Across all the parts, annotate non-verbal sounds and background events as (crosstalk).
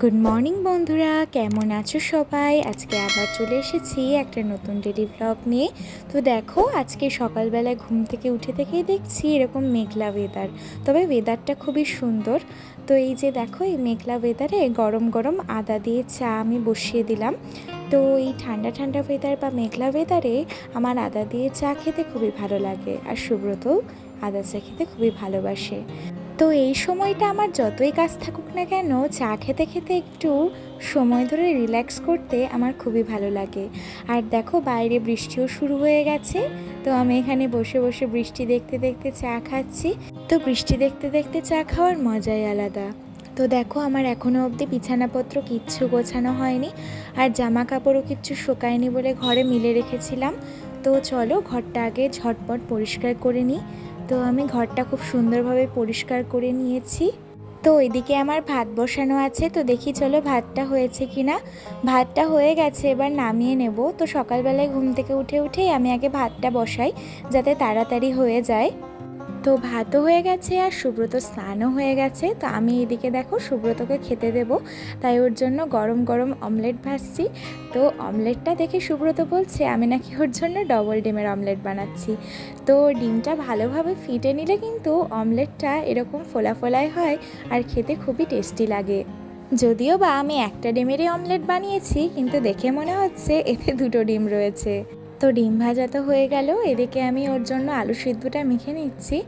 Good morning বন্ধুরা। কেমন আছো সবাই? আজকে আবার চলে এসেছি একটা নতুন ডেলি ব্লগ নিয়ে। তো দেখো, আজকে সকালবেলায় ঘুম থেকে উঠে থেকেই দেখছি এরকম মেঘলা ওয়েদার তবে ওয়েদারটা খুবই সুন্দর। তো এই যে দেখো, এই মেঘলা ওয়েদারে গরম গরম আদা দিয়ে চা আমি বসিয়ে দিলাম। তো এই ঠান্ডা ঠান্ডা ওয়েদার বা মেঘলা ওয়েদারে আমার আদা দিয়ে চা খেতে খুবই ভালো লাগে। আর সুব্রতও আদা চা খেতে খুবই ভালোবাসে। তো এই সময়টা আমার যতই কাজ থাকুক না কেন, চা খেতে খেতে একটু সময় ধরে রিল্যাক্স করতে আমার খুবই ভালো লাগে। আর দেখো বাইরে বৃষ্টিও শুরু হয়ে গেছে, তো আমি এখানে বসে বসে বৃষ্টি দেখতে দেখতে চা খাচ্ছি। তো বৃষ্টি দেখতে দেখতে চা খাওয়ার মজাই আলাদা। তো দেখো আমার এখনও অবধি বিছানাপত্র কিচ্ছু গোছানো হয়নি, আর জামা কাপড়ও কিচ্ছু শুকায়নি বলে ঘরে মিলে রেখেছিলাম। তো চলো ঘরটা আগে ঝটপট পরিষ্কার করে নিই। তো আমি ঘরটা খুব সুন্দরভাবে পরিষ্কার করে নিয়েছি। তো এদিকে আমার ভাত বসানো আছে, তো দেখি চলো ভাতটা হয়েছে কি না ভাতটা হয়ে গেছে, এবার নামিয়ে নেব। তো সকালবেলায় ঘুম থেকে উঠে উঠেই আমি আগে ভাতটা বসাই, যাতে তাড়াতাড়ি হয়ে যায়। তো ভাতও হয়ে গেছে আর সুব্রত স্নানও হয়ে গেছে। তো আমি এদিকে দেখো সুব্রতকে খেতে দেব। তাই ওর জন্য গরম গরম অমলেট ভাজছি। তো অমলেটটা দেখে সুব্রত বলছে, আমি নাকি ওর জন্য ডবল ডিমের অমলেট বানাচ্ছি। তো ডিমটা ভালোভাবে ফিটে নিলে কিন্তু অমলেটটা এরকম ফোলা ফোলায় হয় আর খেতে খুবই টেস্টি লাগে। যদিও বা আমি একটা ডিমেরই অমলেট বানিয়েছি, কিন্তু দেখে মনে হচ্ছে এতে দুটো ডিম রয়েছে। তো ডিম ভাজা তো হয়ে গেল, এদিকে আমি ওর জন্য আলু সিদ্ধটা মেখে নিচ্ছি।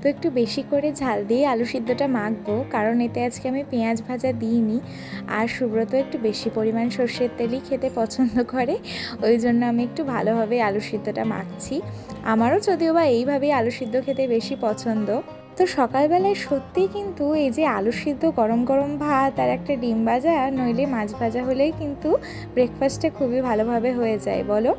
তো একটু বেশি করে ঝাল দিয়ে আলু সিদ্ধটা মাখবো, কারণ এতে আজকে আমি পেঁয়াজ ভাজা দিইনি। আর সুব্রত একটু বেশি পরিমাণ সর্ষের তেলই খেতে পছন্দ করে, ওই জন্য আমি একটু ভালোভাবে আলু সিদ্ধটা মাখছি। আমারও যদিও বা এইভাবেই আলু সিদ্ধ খেতে বেশি পছন্দ। তো সকালবেলায় সত্যিই কিন্তু এই যে আলু সিদ্ধ গরম গরম ভাত আর একটা ডিম ভাজা, নইলে মাছ ভাজা হলেই কিন্তু ব্রেকফাস্টে খুবই ভালোভাবে হয়ে যায়, বলো?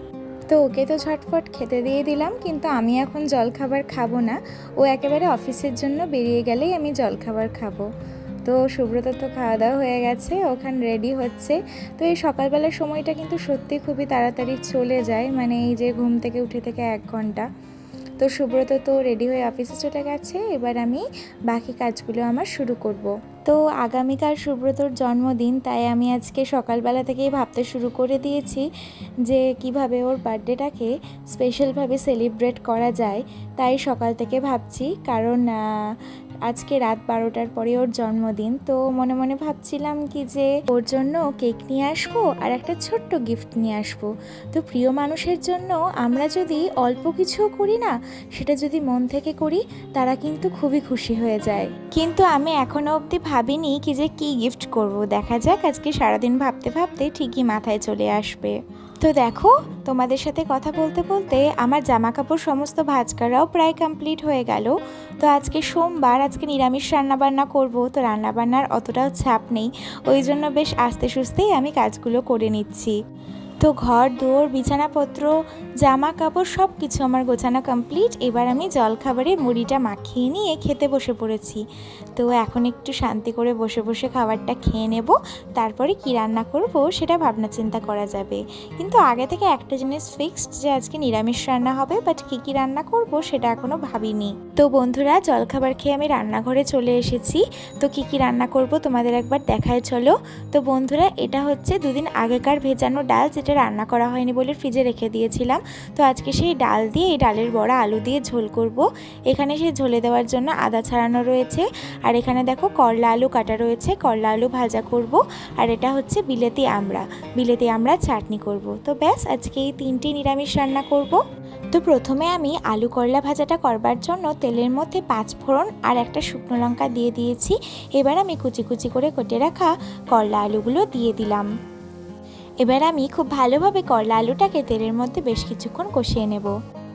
তো ওকে তো ঝটফট খেতে দিয়ে দিলাম, কিন্তু আমি এখন জলখাবার খাব না। ও একেবারে অফিসের জন্য বেরিয়ে গেলেই আমি জলখাবার খাব। তো সুব্রত তো খাওয়া দাওয়া হয়ে গেছে, ওখান রেডি হচ্ছে। তো এই সকালবেলার সময়টা কিন্তু সত্যি খুবই তাড়াতাড়ি চলে যায় মানে এই যে ঘুম থেকে উঠে থেকে এক ঘণ্টা। তো সুব্রত তো রেডি হয়ে অফিসে চলে গেছে, এবার আমি বাকি কাজগুলো আমার শুরু করব। তো আগামীকাল সুব্রতর জন্মদিন, তাই আমি আজকে সকালবেলা থেকেই ভাবতে শুরু করে দিয়েছি যে কীভাবে ওর বার্থডেটাকে স্পেশালভাবে সেলিব্রেট করা যায়, তাই সকাল থেকে ভাবছি কারণ আজকে রাত বারোটার পরে ওর জন্মদিন, তো মনে মনে ভাবছিলাম কি যে ওর জন্য কেক নিয়ে আসব আর একটা ছোট্ট গিফট নিয়ে আসব। তো প্রিয় মানুষের জন্য আমরা যদি অল্প কিছুও করি না, সেটা যদি মন থেকে করি, তারা কিন্তু খুবই খুশি হয়ে যায়। কিন্তু আমি এখনও অবধি ভাবিনি কি যে কি গিফট করব। দেখা যাক আজকে সারাদিন ভাবতে ভাবতে ঠিকই মাথায় চলে আসবে। তো দেখো, তোমাদের সাথে কথা বলতে বলতে আমার জামা কাপড় সমস্ত ভাজ করাও প্রায় কমপ্লিট হয়ে গেল। তো আজকে সোমবার, আজকে নিরামিষ রান্নাবান্না করব, তো রান্নাবান্নার অতটাও ছাপ নেই। ওই জন্য বেশ আস্তে সুস্তেই আমি কাজগুলো করে নিচ্ছি। তো ঘর দৌড় বিছানাপত্র জামা কাপড় সব কিছু আমার গোছানো কমপ্লিট এবার আমি জলখাবারে মুড়িটা মাখিয়ে নিয়ে খেতে বসে পড়েছি। তো এখন একটু শান্তি করে বসে বসে খাবারটা খেয়ে নেব। তারপরে কি রান্না করব সেটা ভাবনা চিন্তা করা যাবে। কিন্তু আগে থেকে একটা জিনিস ফিক্সড যে আজকে নিরামিষ রান্না হবে বাট কী কী রান্না করব সেটা এখনও ভাবিনি। তো বন্ধুরা, জলখাবার খেয়ে আমি রান্নাঘরে চলে এসেছি। তো কী কী রান্না করব তোমাদের একবার দেখায় চলো। তো বন্ধুরা, এটা হচ্ছে দুদিন আগেকার ভেজানো ডাল যেটা রান্না করা হয়নি বলে ফ্রিজে রেখে দিয়েছিলাম। তো আজকে সেই ডাল দিয়ে, এই ডালের বড়া আলু দিয়ে ঝোল করব। এখানে সেই ঝোলে দেওয়ার জন্য আদা ছাড়ানো রয়েছে। আর এখানে দেখো করলা আলু কাটা রয়েছে। করলা আলু ভাজা করব। আর এটা হচ্ছে বিলেতি আমড়া। বিলেতি আমড়া চাটনি করব। তো ব্যাস, আজকে এই তিনটি নিরামিষ রান্না করব। তো প্রথমে আমি আলু করলা ভাজাটা করবার জন্য তেলের মধ্যে পাঁচ ফোড়ন আর একটা শুকনো লঙ্কা দিয়ে দিয়েছি। এবার আমি কুচি কুচি করে কেটে রাখা করলা আলুগুলো দিয়ে দিলাম। এবার আমি খুব ভালোভাবে করলা আলুটাকে তেলের মধ্যে বেশ কিছুক্ষণ কষিয়ে নেব।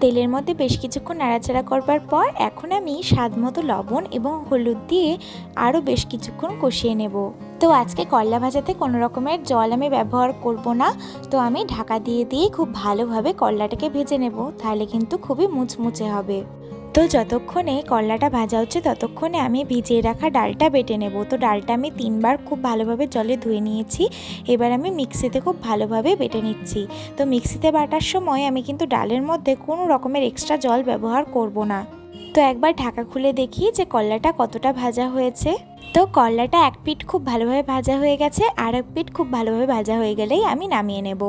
তেলের মধ্যে বেশ কিছুক্ষণ নাড়াচাড়া করবার পর এখন আমি স্বাদ মতো লবণ এবং হলুদ দিয়ে আরও বেশ কিছুক্ষণ কষিয়ে নেব। তো আজকে করলা ভাজাতে কোনো রকমের জল আমি ব্যবহার করব না। তো আমি ঢাকা দিয়ে দিয়ে খুব ভালোভাবে করলাটাকে ভেজে নেব, তাহলে কিন্তু খুবই মুচমুচে হবে। তো যতক্ষণে করলাটা ভাজা হচ্ছে ততক্ষণে আমি ভিজিয়ে রাখা ডালটা বেটে নেব। তো ডালটা আমি তিনবার খুব ভালোভাবে জলে ধুয়ে নিয়েছি। এবার আমি মিক্সিতে খুব ভালোভাবে বেটে নিচ্ছি। তো মিক্সিতে বাটার সময় আমি কিন্তু ডালের মধ্যে কোনো রকমের এক্সট্রা জল ব্যবহার করব না। তো একবার ঢাকা খুলে দেখি যে কল্লাটা কতটা ভাজা হয়েছে। তো কল্লাটা এক পিঠ খুব ভালোভাবে ভাজা হয়ে গেছে, আর এক পিঠ খুব ভালোভাবে ভাজা হয়ে গেলেই আমি নামিয়ে নেব।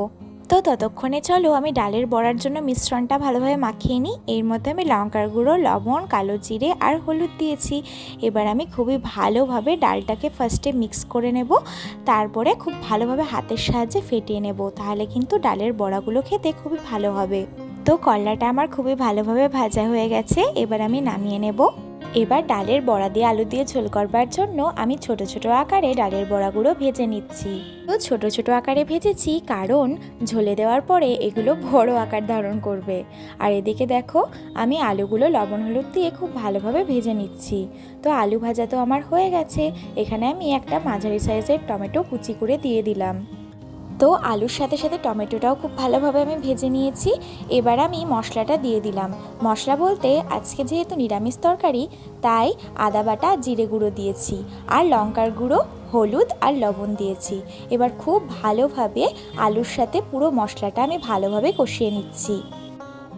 তো ততক্ষণে চলো আমি ডালের বড়ার জন্য মিশ্রণটা ভালোভাবে মাখিয়ে নিই। এর মধ্যে আমি লঙ্কার গুঁড়ো, লবণ, কালো জিরে আর হলুদ দিয়েছি। এবার আমি খুবই ভালোভাবে ডালটাকে ফার্স্টে মিক্স করে নেব। তারপরে খুব ভালোভাবে হাতের সাহায্যে ফেটিয়ে নেব। তাহলে কিন্তু ডালের বড়াগুলো খেতে খুবই ভালো হবে। তো কল্লাটা আমার খুবই ভালোভাবে ভাজা হয়ে গেছে, এবার আমি নামিয়ে নেব। এবার ডালের বড়া দিয়ে আলু দিয়ে ঝোল করবার জন্য আমি ছোট ছোট আকারে ডালের বড়াগুলো ভেজে নিচ্ছি। তো ছোট ছোট আকারে ভেজেছি কারণ ঝোলে দেওয়ার পরে এগুলো বড় আকার ধারণ করবে। আর এদিকে দেখো, আমি আলুগুলো লবণ হলুদ দিয়ে খুব ভালোভাবে ভেজে নিচ্ছি। তো আলু ভাজা তো আমার হয়ে গেছে, এখানে আমি একটা মাঝারি সাইজের টমেটো কুচি করে দিয়ে দিলাম। তো আলুর সাথে সাথে টমেটোটাও খুব ভালোভাবে আমি ভেজে নিয়েছি। এবার আমি মশলাটা দিয়ে দিলাম। মশলা বলতে আজকে যেহেতু নিরামিষ তরকারি, তাই আদা বাটা, জিরে গুঁড়ো দিয়েছি আর লঙ্কার গুঁড়ো, হলুদ আর লবণ দিয়েছি। এবার খুব ভালোভাবে আলুর সাথে পুরো মশলাটা আমি ভালোভাবে কষিয়ে নিচ্ছি।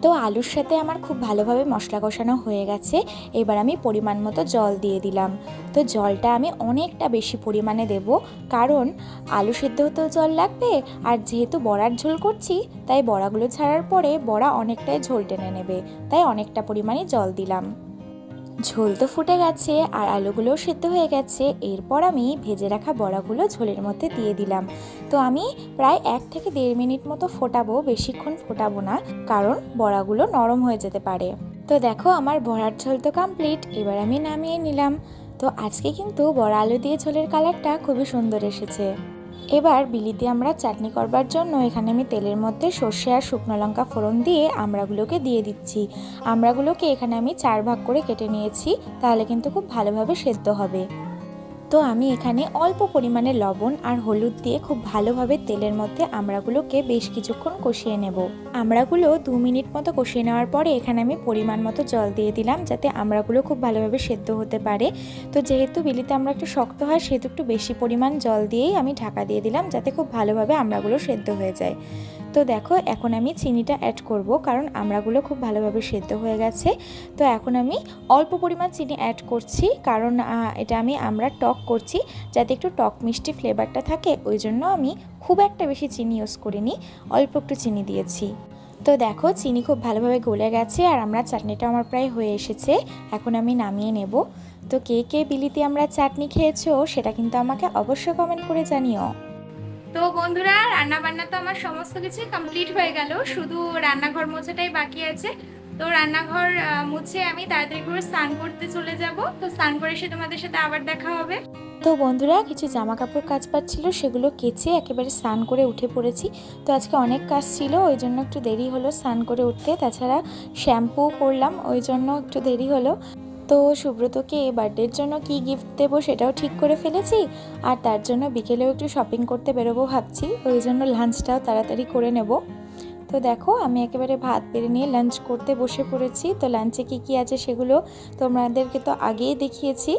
তো আলুর সাথে আমার খুব ভালোভাবে মশলা কষানো হয়ে গেছে। এবার আমি পরিমাণ মতো জল দিয়ে দিলাম। তো জলটা আমি অনেকটা বেশি পরিমাণে দেব। কারণ আলু সেদ্ধ হতেও জল লাগবে আর যেহেতু বড়ার ঝোল করছি, তাই বড়াগুলো ছাড়ার পরে বড়া অনেকটাই ঝোল টেনে নেবে। তাই অনেকটা পরিমাণে জল দিলাম। ঝোল তো ফুটে গেছে আর আলুগুলোও সেদ্ধ হয়ে গেছে। এরপর আমি ভেজে রাখা বড়াগুলো ঝোলের মধ্যে দিয়ে দিলাম। তো আমি প্রায় এক থেকে দেড় মিনিট মতো ফোটাবো, বেশিক্ষণ ফোটাবো না, কারণ বড়াগুলো নরম হয়ে যেতে পারে। তো দেখো, আমার বড়ার ঝোল তো কমপ্লিট এবার আমি নামিয়ে নিলাম। তো আজকে কিন্তু বড়া আলু দিয়ে ঝোলের কালারটা খুবই সুন্দর এসেছে। এবার বিলিতে আমরা চাটনি করবার জন্য এখানে আমি তেলের মধ্যে সর্ষে আর শুকনো লঙ্কা ফোড়ন দিয়ে আমড়াগুলোকে দিয়ে দিচ্ছি। আমড়াগুলোকে এখানে আমি চার ভাগ করে কেটে নিয়েছি, তাহলে কিন্তু খুব ভালোভাবে সেদ্ধ হবে। তো আমি এখানে অল্প পরিমাণে লবণ আর হলুদ দিয়ে খুব ভালোভাবে তেলের মধ্যে আমড়াগুলোকে বেশ কিছুক্ষণ কষিয়ে নেব। আমড়াগুলো দু মিনিট মতো কষিয়ে নেওয়ার পরে এখানে আমি পরিমাণ মতো জল দিয়ে দিলাম যাতে আমড়াগুলো খুব ভালোভাবে সেদ্ধ হতে পারে। তো যেহেতু বিলিতে আমরা একটু শক্ত হয়, সেহেতু একটু বেশি পরিমাণ জল দিয়েই আমি ঢাকা দিয়ে দিলাম যাতে খুব ভালোভাবে আমড়াগুলো সেদ্ধ হয়ে যায়। তো দেখো, এখন আমি চিনিটা অ্যাড করব, কারণ আমড়াগুলো খুব ভালোভাবে সেদ্ধ হয়ে গেছে। তো এখন আমি অল্প পরিমাণ চিনি অ্যাড করছি, কারণ এটা আমি, আমরা টক করছি, যাতে একটু টক মিষ্টি ফ্লেভারটা থাকে, ওই জন্য আমি খুব একটা বেশি চিনি ইউজ করিনি, অল্প একটু চিনি দিয়েছি। তো দেখো, চিনি খুব ভালোভাবে গলে গেছে, আর আমরা চাটনিটা আমার প্রায় হয়ে এসেছে, এখন আমি নামিয়ে নেব। তো কে কে বিলিতে আমরা চাটনি খেয়েছো, সেটা কিন্তু আমাকে অবশ্যই কমেন্ট করে জানিও। তো বন্ধুরা রান্না বান্না তো আমার সমস্ত কিছু কমপ্লিট হয়ে গেল। শুধু রান্নাঘর মোছাটাই বাকি আছে। তো রান্নাঘর মুছে আমি তাড়াতাড়ি করে স্নান করতে চলে যাব। তো স্নান করে এসে তোমাদের সাথে আবার দেখা হবে। তো বন্ধুরা, কিছু জামা কাপড় কাজ পার ছিল, সেগুলো কেচে একেবারে স্নান করে উঠে পড়েছি। তো আজকে অনেক কাজ ছিল, ওই জন্য একটু দেরি হলো স্নান করে উঠতে। তাছাড়া শ্যাম্পু করলাম, ওই জন্য একটু দেরি হলো। তো সুব্রতকে বার্থডের জন্য কি গিফট দেবো সেটাও ঠিক করে ফেলেছি। আর তার জন্য বিকেলেও একটু শপিং করতে বেরোবো ভাবছি, ওই জন্য লাঞ্চটাও তাড়াতাড়ি করে নেব। তো দেখো, আমি একেবারে ভাত বেড়ে নিয়ে লাঞ্চ করতে বসে পড়েছি। তো লাঞ্চে কি কি আছে সেগুলো তোমাদেরকে তো আগেই দেখিয়েছি।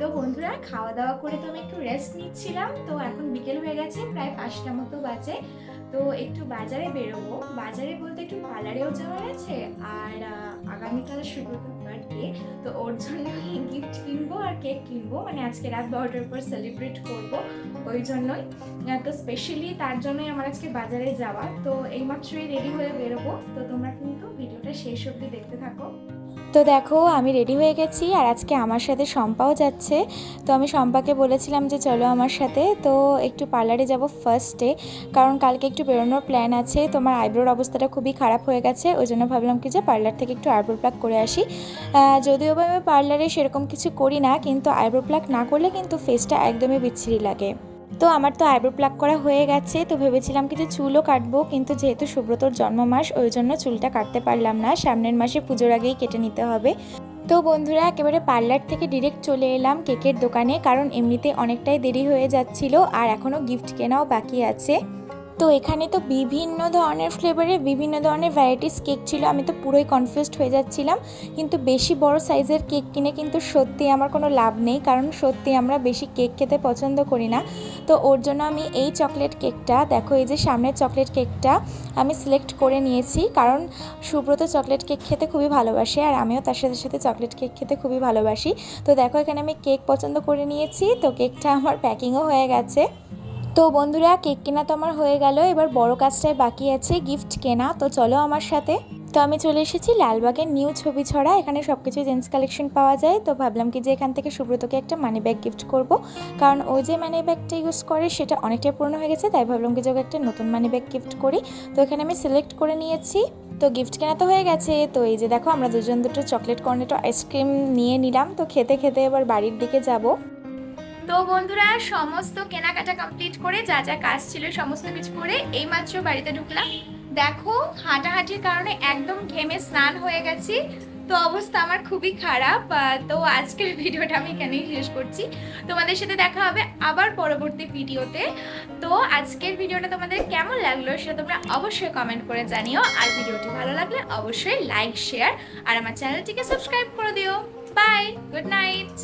তো বন্ধুরা খাওয়া দাওয়া করে তো আমি একটু রেস্ট নিচ্ছিলাম। তো এখন বিকেল হয়ে গেছে, প্রায় পাঁচটা মতো বাজে। তো একটু বাজারে বেরোবো। বাজারে বলতে একটু পার্লারেও যাওয়ার আছে। আর আগামীকাল সুব্রতর কি তো ওর জন্য গিফট কিনবো আর কেক কিনবো। মানে আজকে রাত বারোটার পর সেলিব্রেট করব ওই জন্যই। তো স্পেশালি তার জন্যই আমার আজকে বাজারে যাওয়া তো এইমাত্রই রেডি হয়ে বেরোবো। তো তোমরা কিন্তু ভিডিওটা শেষ অব্দি দেখতে থাকো। তো দেখো, আমি রেডি হয়ে গেছি আর আজকে আমার সাথে শম্পাও যাচ্ছে। তো আমি শম্পাকে বলেছিলাম যে চলো আমার সাথে, তো একটু পার্লারে যাব ফার্স্টে কারণ কালকে একটু বেরোনোর প্ল্যান আছে, তোমার আইব্রোর অবস্থাটা খুবই খারাপ হয়ে গেছে, ওই জন্য ভাবলাম কি যে পার্লার থেকে একটু আইব্রো প্লাক করে আসি। যদিও বা আমি পার্লারে সেরকম কিছু করি না, কিন্তু আইব্রো প্লাক না করলে কিন্তু ফেসটা একদমই বিচ্ছিরি লাগে। তো আমার তো আইব্রো প্লাক করা হয়ে গেছে, তো ভেবেছিলাম কি যে চুলও কাটবো, কিন্তু যেহেতু সুব্রতর জন্মমাস, ওই জন্য চুলটা কাটতে পারলাম না, সামনের মাসে পুজোর আগেই কেটে নিতে হবে। তো বন্ধুরা, একেবারে পার্লার থেকে ডিরেক্ট চলে এলাম কেকের দোকানে, কারণ এমনিতে অনেকটাই দেরি হয়ে যাচ্ছিল, আর এখনও গিফট কেনাও বাকি আছে। তো এখানে তো বিভিন্ন ধরনের ফ্লেভারের বিভিন্ন ধরনের ভ্যারাইটিস কেক ছিল। আমি তো পুরোই কনফিউজড হয়ে যাচ্ছিলাম। কিন্তু বেশি বড় সাইজের কেক কিনে কিন্তু সত্যি আমার কোনো লাভ নেই। কারণ সত্যি আমরা বেশি কেক খেতে পছন্দ করি না। তো ওর জন্য আমি এই চকলেট কেকটা দেখো এই যে সামনের চকলেট কেকটা আমি সিলেক্ট করে নিয়েছি। কারণ সুব্রত চকলেট কেক খেতে খুবই ভালোবাসে আর আমিও তার সাথে সাথে চকলেট কেক খেতে খুবই ভালোবাসি। তো দেখো এখানে আমি কেক পছন্দ করে নিয়েছি। তো কেকটা আমার প্যাকিংও হয়ে গেছে। তো বন্ধুরা, কেক কেনা তো আমার হয়ে গেল। এবার বড় কাজটাই বাকি আছে গিফট কেনা। তো চলো আমার সাথে। তো আমি চলে এসেছি লালবাগের নিউ ছবি ছড়া। এখানে সব কিছু জেন্টস কালেকশন পাওয়া যায়। তো ভাবলাম কি যে এখান থেকে সুব্রতকে একটা মানি ব্যাগ গিফট করব। কারণ ওই যে মানি ব্যাগটা ইউজ করে, সেটা অনেকটাই পুরনো হয়ে গেছে। তাই ভাবলাম কি যে ওকে একটা নতুন মানি ব্যাগ গিফট করি। তো এখানে আমি সিলেক্ট করে নিয়েছি। তো গিফট কেনা তো হয়ে গেছে। তো এই যে দেখো, আমরা দুজন দুটো চকলেট কর্নেটো আইসক্রিম নিয়ে নিলাম। তো খেতে খেতে এবার বাড়ির দিকে যাব। তো বন্ধুরা, সমস্ত কেনাকাটা কমপ্লিট করে যা যা কাজ ছিল সমস্ত কিছু করে এইমাত্র বাড়িতে ঢুকলাম। দেখো, হাঁটাহাঁটির কারণে একদম ঘেমে স্নান হয়ে গেছি। তো অবস্থা আমার খুবই খারাপ। তো আজকের (laughs) ভিডিওটা আমি এখানেই শেষ করছি। তোমাদের সাথে দেখা হবে আবার পরবর্তী ভিডিওতে। তো আজকের ভিডিওটা তোমাদের কেমন লাগল সেটা তোমরা অবশ্যই কমেন্ট করে জানিও। আর ভিডিওটি ভালো লাগলে অবশ্যই লাইক শেয়ার আর আমার চ্যানেলটিকে সাবস্ক্রাইব করে দিও। Bye good night